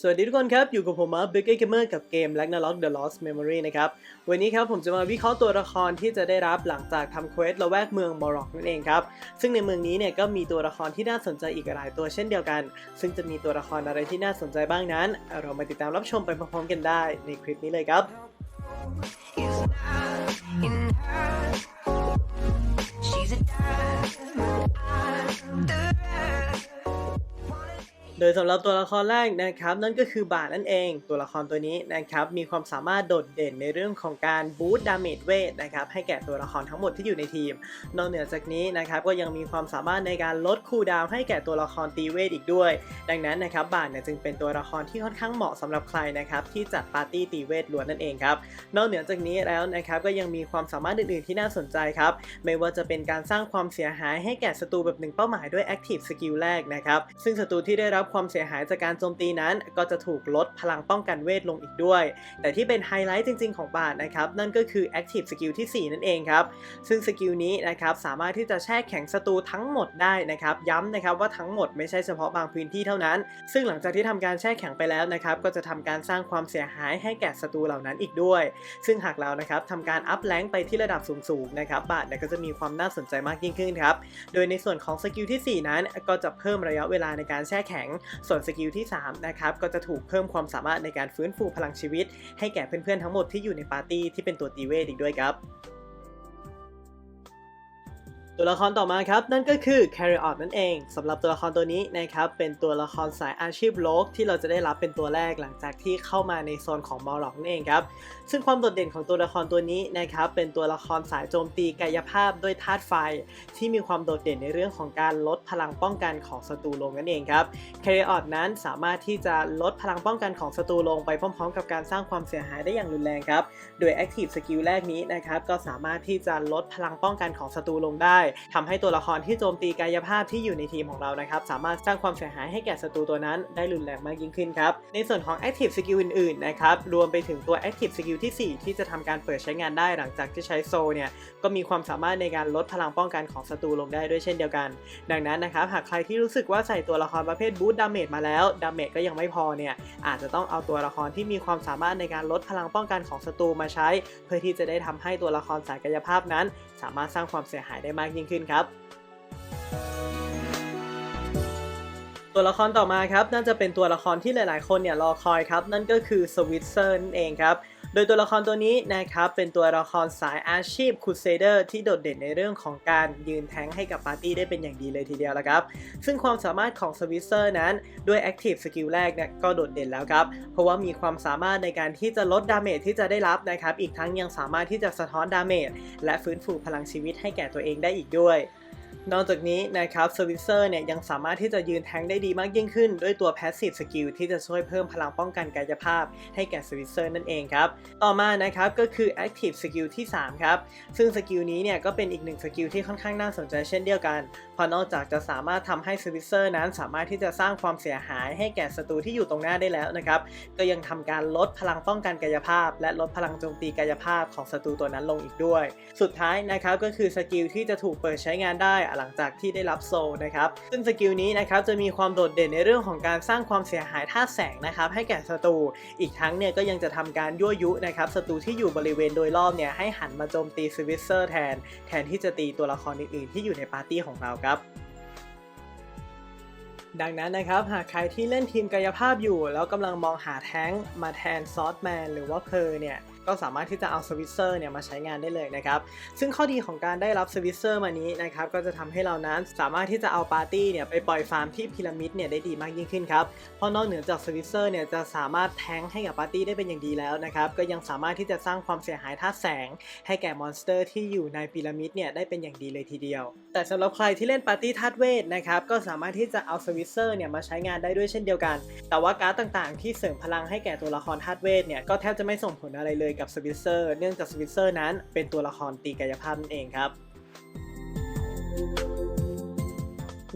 สวัสดีทุกคนครับ อยู่กับผมมาร์คเบเกอร์เกมเมอร์กับเกม Ragnarok The Lost Memory นะครับ วันนี้ครับผมจะมาวิเคราะห์ตัวละครที่จะได้รับหลังจากทำเควสละแวกเมืองมอร็อกนั่นเองครับ ซึ่งในเมืองนี้เนี่ยก็มีตัวละครที่น่าสนใจอีกหลายตัวเช่นเดียวกัน ซึ่งจะมีตัวละครอะไรที่น่าสนใจบ้างนั้น เรามาติดตามรับชมไปพร้อมๆกันได้ในคลิปนี้เลยครับ โดยสำหรับตัวละครแรกนะครับ นั่นก็คือบาทนั่นเอง ตัวละครตัวนี้นะครับมีความสามารถโดดเด่นในเรื่องของการบูสต์ดาเมจเวทนะครับให้แก่ตัวละครทั้งหมดที่อยู่ในทีม นอกเหนือจากนี้นะครับก็ยังมีความสามารถในการลดคูลดาวให้แก่ตัวละครตีเวทอีกด้วย ดังนั้นนะครับบาทเนี่ยจึงเป็นตัวละครที่ค่อนข้างเหมาะสำหรับใครนะครับที่จัดปาร์ตี้ตีเวทล้วนนั่นเองครับนอกเหนือจากนี้แล้วนะครับก็ยังมีความสามารถอื่นๆที่น่าสนใจครับไม่ว่าจะเป็นการสร้างความเสียหายให้แก่ศัตรูแบบหนึ่งเป้าหมายด้วย Active Skill แรกนะครับซึ่งศัตรูที่ได้รับความเสียหายจากการโจมตีนั้น ก็จะถูกลดพลังป้องกันเวทลงอีกด้วย แต่ที่เป็นไฮไลท์จริง ๆ ของบาทนะครับนั่นก็คือ Active Skill ที่ 4 นั่นเองครับ ซึ่งสกิลนี้นะครับสามารถที่จะแช่แข็งศัตรูทั้งหมดได้นะครับย้ำนะครับว่าทั้งหมดไม่ใช่เฉพาะบางพื้นที่เท่านั้น ซึ่งหลังจากที่ทำการแช่แข็งไปแล้วนะครับก็จะทำการสร้างความเสียหายให้แก่ศัตรูเหล่านั้นอีกด้วย ซึ่งหากเรานะครับทำการอัพแรงไปที่ระดับสูงๆนะครับบาทเนี่ยก็จะมีความน่าสนใจมากยิ่งขึ้นครับโดยในส่วนของสกิลที่ 4 นั้นก็จะเพิ่มระยะเวลาในการแช่แข็งส่วนสกิลที่3นะครับก็จะถูกเพิ่มความสามารถในการฟื้นฟูพลังชีวิต ให้แก่เพื่อนๆทั้งหมดที่อยู่ในปาร์ตี้ที่เป็นตัวตีเวทอีกด้วยครับ ตัวละครต่อมาครับ นั่นก็คือ Carry o t นั่นเองสำหรับตัวละครตัวนี้นะครับ เป็นตัวละครสายอาชีพโลกที่เราจะได้รับเป็นตัวแรกหลังจากที่เข้ามาในโซนของมอลล็อกนั่นเองครับ ซึ่งความโดดเด่นของตัวละครตัวนี้นะครับ เป็นตัวละครสายโจมตีกายภาพด้วยธาตุไฟ ที่มีความโดดเด่นในเรื่องของการลดพลังป้องกันของศัตรูลงนั่นเองครับแคริออดนั้นสามารถที่จะลดพลังป้องกันของศัตรูลงไปพร้อม ๆ กับการสร้างความเสียหายได้อย่างรุนแรงครับ โดย Active Skill แรกนี้นะครับก็สามารถที่จะลดพลังป้องกันของศัตรูลงได้ทำให้ตัวละครที่โจมตีกายภาพที่อยู่ในทีมของเรานะครับ สามารถสร้างความเสียหายให้แก่ศัตรูตัวนั้นได้รุนแรงมากยิ่งขึ้นครับ ในส่วนของ Active Skill อื่นๆนะครับ รวมไปถึงตัว Active Skill ที่ 4 ที่จะทำการเปิดใช้งานได้หลังจากที่ใช้โซเนี่ยก็มีความสามารถในการลดพลังป้องกันของศัตรูลงได้ด้วยเช่นเดียวกัน ดังนั้นนะครับหากใครที่รู้สึกว่าใส่ตัวละครประเภทบูตดาเมจมาแล้วดาเมจก็ยังไม่พอเนี่ยอาจจะต้องเอาตัวละครที่มีความสามารถในการลดพลังป้องกันของศัตรูมาใช้ เพื่อที่จะได้ทำให้ตัวละครสายกายภาพนั้น สามารถสร้างความเสียหายได้มากยิ่งขึ้นครับ ตัวละครต่อมาครับน่าจะเป็นตัวละครที่หลาย ๆ คนเนี่ยรอคอยครับ นั่นก็คือสวิตเซอร์นั่นเองครับ โดยตัวละครตัวนี้นะครับเป็นตัวละครสายอาชีพคูเซเดอร์ที่โดดเด่นในเรื่องของการยืนแทงให้กับปาร์ตี้ได้เป็นอย่างดีเลยทีเดียวละครับ ซึ่งความสามารถของสวิตเซอร์นั้นด้วย Active Skill แรกเนี่ยก็โดดเด่นแล้วครับ เพราะว่ามีความสามารถในการที่จะลดดาเมจที่จะได้รับนะครับ อีกทั้งยังสามารถที่จะสะท้อนดาเมจและฟื้นฟูพลังชีวิตให้แก่ตัวเองได้อีกด้วย นอกจากนี้นะครับสวิเซอร์เนี่ยยังสามารถที่จะยืนแทงได้ดีมากยิ่งขึ้น ด้วยตัว Passive Skill ที่จะช่วยเพิ่มพลังป้องกันกายภาพ ให้แก่สวิเซอร์นั่นเองครับต่อมานะครับก็คือ Active Skill ที่ 3 ครับ ซึ่งสกิลนี้เนี่ยก็เป็นอีกหนึ่งสกิลที่ค่อนข้างน่าสนใจเช่นเดียวกันเพราะนอกจากจะสามารถทำให้สวิเซอร์นั้นสามารถที่จะสร้างความเสียหายให้แก่ศัตรูที่อยู่ตรงหน้าได้แล้วนะครับก็ยังทำการลดพลังป้องกันกายภาพ และลดพลังโจมตีกายภาพของศัตรูตัวนั้นลงอีกด้วย สุดท้ายนะครับก็คือสกิลที่จะถูกเปิดใช้งานได้หลังจากที่ได้รับโซลนะครับซึ่งสกิลนี้นะครับจะมีความโดดเด่นในเรื่องของการสร้างความเสียหายท่าแสงนะครับให้แก่ศัตรูอีกทั้งเนี่ยก็ยังจะทำการยั่วยุนะครับศัตรูที่อยู่บริเวณโดยรอบเนี่ยให้หันมาโจมตีสวิตเซอร์แทน แทนที่จะตีตัวละครอื่นๆ ที่อยู่ในปาร์ตี้ของเราครับดังนั้นนะครับหากใครที่เล่นทีมกายภาพอยู่ แล้วกำลังมองหาแท้งมาแทนซอสแมนหรือว่าเพอร์เนี่ย ก็สามารถที่จะเอาสวิตเซอร์เนี่ยมาใช้งานได้เลยนะครับซึ่งข้อดีของการได้รับสวิตเซอร์มานี้นะครับก็จะทำให้เรานั้นสามารถที่จะเอาปาร์ตี้เนี่ยไปปล่อยฟาร์มที่พีระมิดเนี่ยได้ดีมากยิ่งขึ้นครับเพราะนอกเหนือจากสวิตเซอร์เนี่ยจะสามารถแทงให้กับปาร์ตี้ได้เป็นอย่างดีแล้วนะครับก็ยังสามารถที่จะสร้างความเสียหายธาตุแสง ให้แก่มอนสเตอร์ที่อยู่ในพีระมิดเนี่ยได้เป็นอย่างดีเลยทีเดียว แต่สำหรับใครที่เล่นปาร์ตี้ธาตุเวทนะครับก็สามารถที่จะเอาสวิตเซอร์เนี่ยมาใช้งานได้ด้วยเช่นเดียวกัน แต่ว่าการ์ดต่างๆ ที่เสริมพลังให้แก่ตัวละครธาตุเวทเนี่ยก็แทบจะไม่ส่งผลอะไรเลยกับสวิตเซอร์ เนื่องจากสวิตเซอร์นั้นเป็นตัวละครตีกายภาพนั่นเองครับ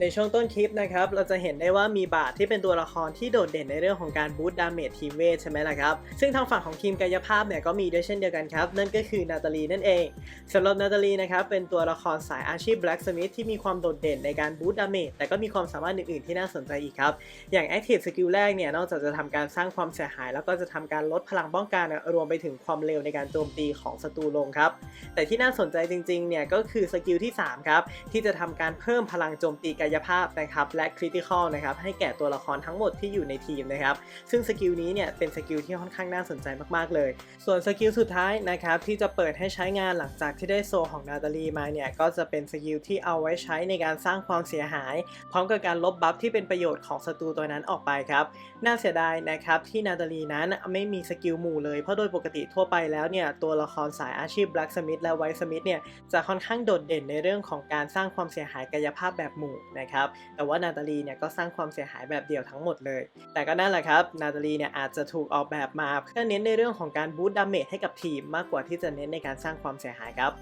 ในช่วงต้นคลิปนะครับ เราจะเห็นได้ว่ามีบาทที่เป็นตัวละครที่โดดเด่นในเรื่องของการบูตดาเมจทีมเวทใช่ไหมล่ะครับ ซึ่งทางฝั่งของทีมกายภาพเนี่ยก็มีด้วยเช่นเดียวกันครับ นั่นก็คือนาตาลีนั่นเองสำหรับนาตาลีนะครับเป็นตัวละครสายอาชีพ Black Smith ที่มีความโดดเด่นในการบูตดาเมจแต่ก็มีความสามารถอื่นๆที่น่าสนใจอีกครับ อย่าง Active Skill แรกเนี่ยนอกจากจะทำการสร้างความเสียหาย แล้วก็จะทำการลดพลังป้องกันรวมไปถึงความเร็วในการโจมตีของศัตรูลงครับแต่ที่น่าสนใจจริงๆเนี่ยก็คือสกิลที่3ครับที่จะทำการเพิ่มพลังโจมตีกายภาพนะครับและคริติคอลนะครับให้แก่ตัวละครทั้งหมดที่อยู่ในทีมนะครับซึ่งสกิลนี้เนี่ยเป็นสกิลที่ค่อนข้างน่าสนใจมากๆเลย ส่วนสกิลสุดท้ายนะครับที่จะเปิดให้ใช้งานหลังจากที่ได้โซของนาตาลีมาเนี่ยก็จะเป็นสกิลที่เอาไว้ใช้ในการสร้างความเสียหาย พร้อมกับการลบบัฟที่เป็นประโยชน์ของศัตรูตัวนั้นออกไปครับน่าเสียดายนะครับที่นาตาลีนั้นไม่มีสกิลหมู่เลยเพราะโดยปกติทั่วไปแล้วเนี่ยตัวละครสายอาชีพ Black Smith และ White Smith เนี่ยจะค่อนข้างโดดเด่นในเรื่องของการสร้างความเสียหายกายภาพแบบหมู่นะครับ แต่ว่านาตาลีเนี่ยก็สร้างความเสียหายแบบเดียวทั้งหมดเลย แต่ก็นั่นแหละครับ นาตาลีเนี่ยอาจจะถูกออกแบบมาเพื่อเน้นในเรื่องของการบูตดาเมจให้กับทีมมากกว่าที่จะเน้นในการสร้างความเสียหายครับ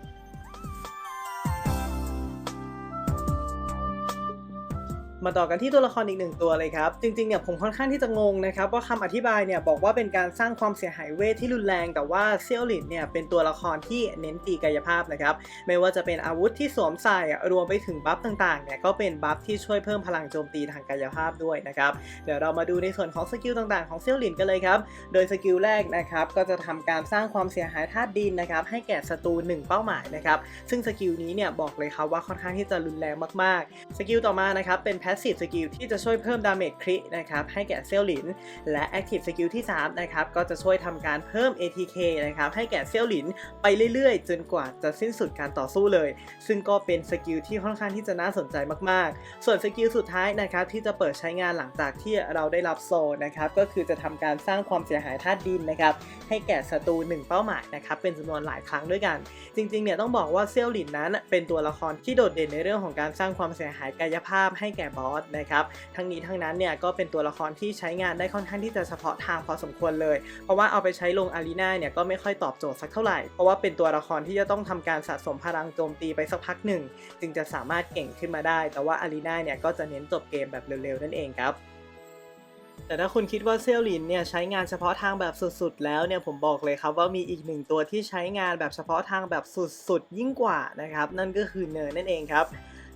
มาต่อกันที่ตัวละครอีกหนึ่งตัวเลยครับ จริงๆเนี่ยผมค่อนข้างที่จะงงนะครับว่าคำอธิบายเนี่ยบอกว่าเป็นการสร้างความเสียหายเวทที่รุนแรง แต่ว่าเซียวหลินเนี่ยเป็นตัวละครที่เน้นตีกายภาพนะครับไม่ว่าจะเป็นอาวุธที่สวมใส่รวมไปถึงบัฟต่างๆเนี่ยก็เป็นบัฟที่ช่วยเพิ่มพลังโจมตีทางกายภาพด้วยนะครับเดี๋ยวเรามาดูในส่วนของสกิลต่างๆของเซียวหลินกันเลยครับโดยสกิลแรกนะครับก็จะทำการสร้างความเสียหายธาตุดินนะครับให้แก่ศัตรูหนึ่งเป้าหมายนะครับซึ่งสกิลนี้เนี่ยบอกเลยครับว่าค่อนข้างที่จะรุนแรงมากๆ สกิลต่อมานะครับเป็น Passive Skill ที่จะช่วยเพิ่มดาเมจครินะครับให้แก่เซลลิน และ Active Skill ที่3นะครับก็จะช่วยทำการเพิ่ม ATK นะครับให้แก่เซลลินไปเรื่อยๆ จนกว่าจะสิ้นสุดการต่อสู้เลย ซึ่งก็เป็นสกิลที่ค่อนข้างที่จะน่าสนใจมากๆ ส่วนสกิลสุดท้ายนะครับที่จะเปิดใช้งานหลังจากที่เราได้รับโซนะครับก็คือจะทำการสร้างความเสียหายธาตุดินนะครับให้แก่ศัตรูหนึ่งเป้าหมายนะครับเป็นจำนวนหลายครั้งด้วยกัน จริงๆเนี่ยต้องบอกว่าเซลลินนั้น เป็นตัวละครที่โดดเด่นในเรื่องของการสร้างความเสียหายกายภาพให้แก่บอสนะครับ ทั้งนี้ทั้งนั้นเนี่ยก็เป็นตัวละครที่ใช้งานได้ค่อนข้างที่จะเฉพาะทางพอสมควรเลย เพราะว่าเอาไปใช้ลงอารีนาเนี่ยก็ไม่ค่อยตอบโจทย์สักเท่าไหร่ เพราะว่าเป็นตัวละครที่จะต้องทำการสะสมพลังโจมตีไปสักพักหนึ่ง จึงจะสามารถเก่งขึ้นมาได้ แต่ว่าอารีนาเนี่ยก็จะเน้นจบเกมแบบเร็วๆนั่นเองครับแต่ถ้าคุณคิดว่าเซลลินเนี่ยใช้งานเฉพาะทางแบบสุดๆ แล้วเนี่ยผมบอกเลยครับว่ามีอีกหนึ่งตัวที่ใช้งานแบบเฉพาะทางแบบสุดๆ ยิ่งกว่านะครับนั่นก็คือเนอร์นั่นเองครับ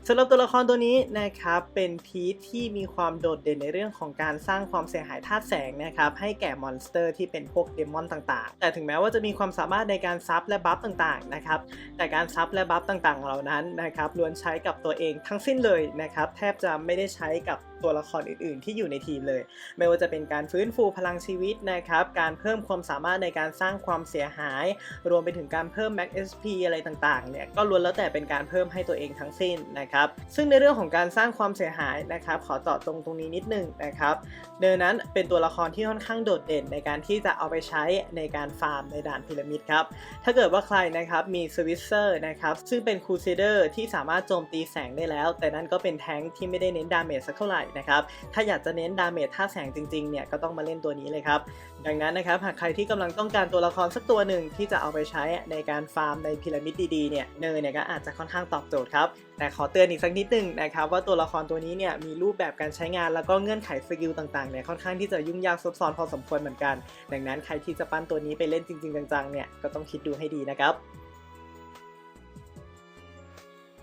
สำหรับตัวละครตัวนี้นะครับเป็นพีทที่มีความโดดเด่นในเรื่องของการสร้างความเสียหายธาตุแสงนะครับให้แก่มอนสเตอร์ที่เป็นพวกเดมอนต่างๆ แต่ถึงแม้ว่าจะมีความสามารถในการซับและบัฟต่างๆนะครับแต่การซับและบัฟต่างๆเหล่านั้นนะครับล้วนใช้กับตัวเองทั้งสิ้นเลยนะครับแทบจะไม่ได้ใช้กับ ตัวละครอื่น ๆ ที่อยู่ในทีมเลย ไม่ว่าจะเป็นการฟื้นฟูพลังชีวิตนะครับการเพิ่มความสามารถในการสร้างความเสียหาย รวมไปถึงการเพิ่ม Max SP อะไรต่างๆเนี่ยก็ล้วนแล้วแต่เป็นการเพิ่มให้ตัวเองทั้งสิ้นนะครับซึ่งในเรื่องของการสร้างความเสียหายนะครับขอเจาะตรงตรงนี้นิดนึงนะครับเดอนั้นเป็นตัวละครที่ค่อนข้างโดดเด่นในการที่จะเอาไปใช้ในการฟาร์มในด่านพีระมิดครับถ้าเกิดว่าใครนะครับมีสวิ s เซอร์นะครับซึ่งเป็นครูเซเดอร์ที่สามารถโจมตีแสงได้แล้ว แต่นั่นก็เป็นแท้งค์ที่ไม่ได้เน้นดาเมจสักเท่าไหร่นะครับ ถ้าอยากจะเน้นดาเมจท่าแสงจริงๆ เนี่ยก็ต้องมาเล่นตัวนี้เลยครับ ดังนั้นนะครับหากใครที่กำลังต้องการตัวละครสักตัวหนึ่งที่จะเอาไปใช้ในการฟาร์มในพีระมิดดีๆ เนี่ยเนยเนี่ยก็อาจจะค่อนข้างตอบโจทย์ครับ แต่ขอเตือนอีกสักนิดนึงนะครับว่าตัวละครตัวนี้เนี่ยมีรูปแบบการใช้งานแล้วก็เงื่อนไขสกิลต่างๆ เนี่ยค่อนข้างที่จะยุ่งยากซับซ้อนพอสมควรเหมือนกัน ดังนั้นใครที่จะปั้นตัวนี้ไปเล่นจริงๆ จังๆ เนี่ยก็ต้องคิดดูให้ดีนะครับ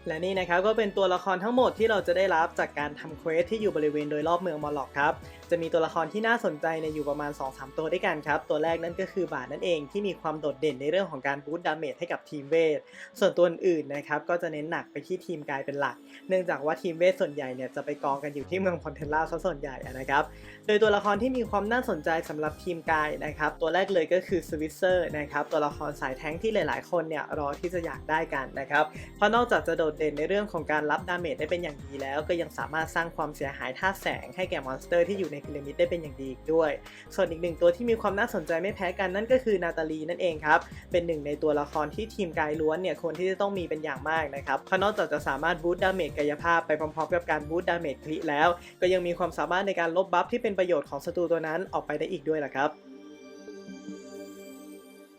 และนี่นะครับก็เป็นตัวละครทั้งหมดที่เราจะได้รับจากการทำเควสที่อยู่บริเวณโดยรอบเมืองมอลล็อกครับ จะมีตัวละครที่น่าสนใจในอยู่ประมาณ 2-3 ตัวด้วยกันครับ ตัวแรกนั่นก็คือบาทนั่นเองที่มีความโดดเด่นในเรื่องของการบูตดาเมจให้กับทีมเวท ส่วนตัวอื่นนะครับก็จะเน้นหนักไปที่ทีมกายเป็นหลัก เนื่องจากว่าทีมเวทส่วนใหญ่เนี่ยจะไปกองกันอยู่ที่เมืองพอนเทลล่าซะส่วนใหญ่อะนะครับ โดยตัวละครที่มีความน่าสนใจสำหรับทีมกายนะครับตัวแรกเลยก็คือสวิตเซอร์นะครับตัวละครสายแท้งที่หลาย ๆ คนเนี่ยรอที่จะอยากได้กันนะครับเพราะนอกจากจะโดดเด่นในเรื่องของการรับดาเมจได้เป็นอย่างดีแล้ว ก็ยังสามารถสร้างความเสียหายท่าแสงให้แก่มอนสเตอร์ที่อยู่ในพีระมิดได้เป็นอย่างดีอีกด้วย ส่วนอีกหนึ่งตัวที่มีความน่าสนใจไม่แพ้กันนั่นก็คือนาตาลีนั่นเองครับ เป็นหนึ่งในตัวละครที่ทีมกายล้วนเนี่ยควรที่จะต้องมีเป็นอย่างมากนะครับเพราะนอกจากจะสามารถบูตดาเมจกายภาพไปพร้อมๆกับการบูตดาเมจคลิแล้ว ก็ยังมีความสามารถในการลบบัฟที่เป็นประโยชน์ของศัตรูตัวนั้นออกไปได้อีกด้วยล่ะครับ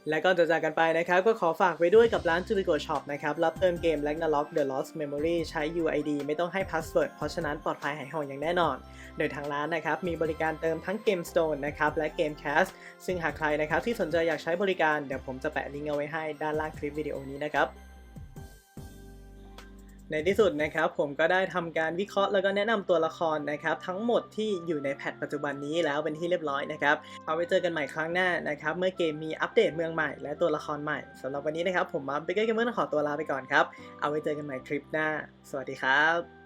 และก่อนจะจากกันไปนะครับ ก็ขอฝากไว้ด้วยกับร้านจูริโกช็อปนะครับ รับเติมเกม Ragnarok The Lost Memory ใช้ UID ไม่ต้องให้พาสเวิร์ดเพราะฉะนั้นปลอดภัยหายห่วงอย่างแน่นอน โดยทางร้านนะครับ มีบริการเติมทั้งเกม Stone นะครับ และเกม Cast ซึ่งหากใครนะครับที่สนใจอยากใช้บริการเดี๋ยวผมจะแปะลิงก์เอาไว้ให้ด้านล่างคลิปวิดีโอนี้นะครับ ในที่สุดนะครับผมก็ได้ทำการวิเคราะห์แล้วก็แนะนำตัวละครนะครับทั้งหมดที่อยู่ในแพทปัจจุบันนี้แล้วเป็นที่เรียบร้อยนะครับเอาไว้เจอกันใหม่ครั้งหน้านะครับเมื่อเกมมีอัปเดตเมืองใหม่และตัวละครใหม่สำหรับวันนี้นะครับผมมาเบเกอร์เกมเมอร์ขอตัวลาไปก่อนครับ เอาไว้เจอกันใหม่คลิปหน้า สวัสดีครับ